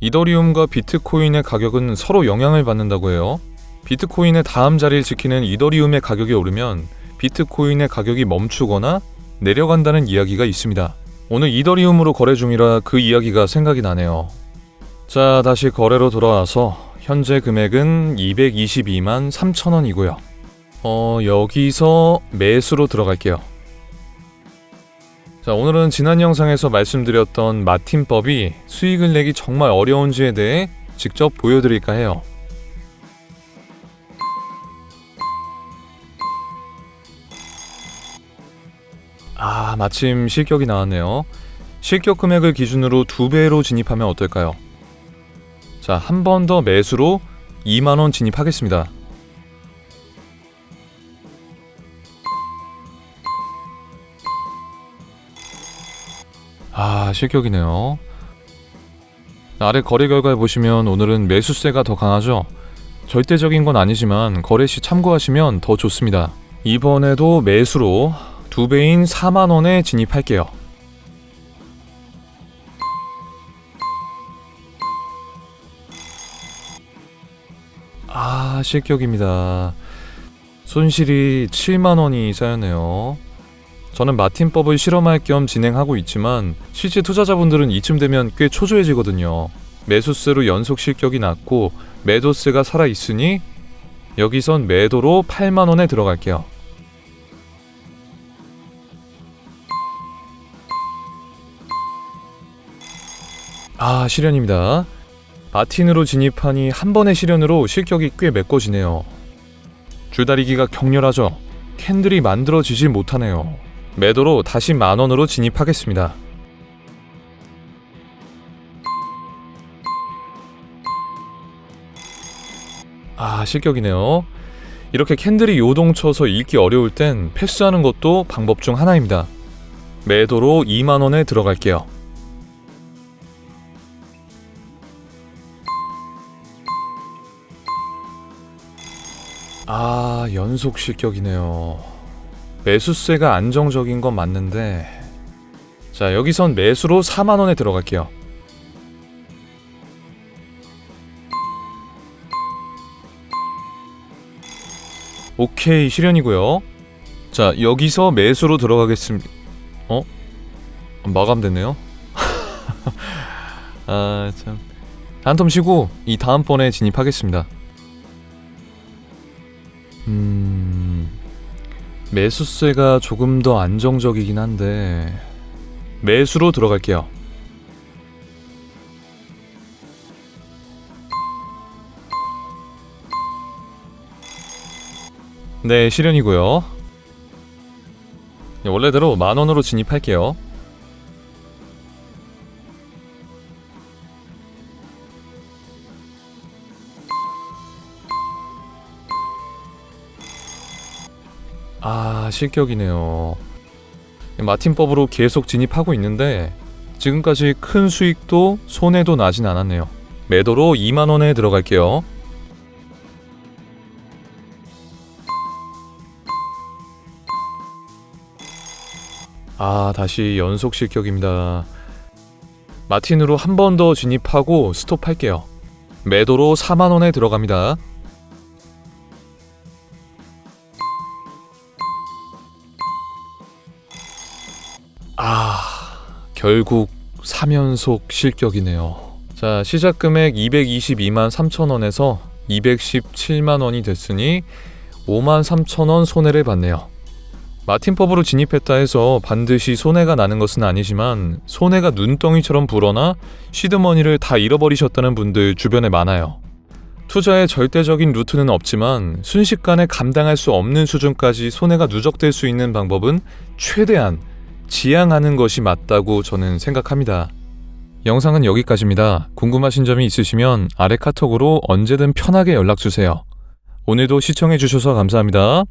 이더리움과 비트코인의 가격은 서로 영향을 받는다고 해요. 비트코인의 다음 자리를 지키는 이더리움의 가격이 오르면 비트코인의 가격이 멈추거나 내려간다는 이야기가 있습니다. 오늘 이더리움으로 거래 중이라 그 이야기가 생각이 나네요. 자, 다시 거래로 돌아와서 현재 금액은 222만 3천 원이고요. 어, 여기서 매수로 들어갈게요. 자, 오늘은 지난 영상에서 말씀드렸던 마틴법이 수익을 내기 정말 어려운지에 대해 직접 보여드릴까 해요. 아, 마침 실격이 나왔네요. 실격 금액을 기준으로 두 배로 진입하면 어떨까요? 자, 한 번 더 매수로 2만원 진입하겠습니다. 실격이네요. 아래 거래 결과에 보시면 오늘은 매수세가 더 강하죠? 절대적인 건 아니지만 거래 시 참고하시면 더 좋습니다. 이번에도 매수로 두 배인 4만 원에 진입할게요. 아, 실격입니다. 손실이 7만 원이 쌓였네요. 저는 마틴법을 실험할 겸 진행하고 있지만 실제 투자자분들은 이쯤 되면 꽤 초조해지거든요. 매수세로 연속 실격이 났고 매도세가 살아 있으니 여기선 매도로 8만 원에 들어갈게요. 아, 실현입니다. 마틴으로 진입하니 한 번의 실현으로 실격이 꽤 메꿔지네요. 줄다리기가 격렬하죠. 캔들이 만들어지질 못하네요. 매도로 다시 만 원으로 진입하겠습니다. 아, 실격이네요. 이렇게 캔들이 요동쳐서 읽기 어려울 땐 패스하는 것도 방법 중 하나입니다. 매도로 2만 원에 들어갈게요. 아, 연속 실격이네요. 매수세가 안정적인 건 맞는데 자, 여기선 매수로 4만 원에 들어갈게요. 오케이, 실현이고요. 자, 여기서 매수로 들어가겠습니다. 어? 마감됐네요. 아, 참. 한텀 쉬고 이 다음번에 진입하겠습니다. 음... 매수세가 조금 더 안정적이긴 한데 매수로 들어갈게요. 네, 실현이고요. 네, 원래대로 만 원으로 진입할게요. 아, 실격이네요. 마틴법으로 계속 진입하고 있는데 지금까지 큰 수익도 손해도 나진 않았네요. 매도로 2만 원에 들어갈게요. 아, 다시 연속 실격입니다. 마틴으로 한 번 더 진입하고 스톱할게요. 매도로 4만 원에 들어갑니다. 아, 결국 3연속 실격이네요. 자, 시작 금액 222만 3천 원에서 217만 원이 됐으니 5만 3천 원 손해를 봤네요. 마틴법으로 진입했다 해서 반드시 손해가 나는 것은 아니지만 손해가 눈덩이처럼 불어나 시드머니를 다 잃어버리셨다는 분들 주변에 많아요. 투자의 절대적인 루트는 없지만 순식간에 감당할 수 없는 수준까지 손해가 누적될 수 있는 방법은 최대한 지양하는 것이 맞다고 저는 생각합니다. 영상은 여기까지입니다. 궁금하신 점이 있으시면 아래 카톡으로 언제든 편하게 연락 주세요. 오늘도 시청해 주셔서 감사합니다.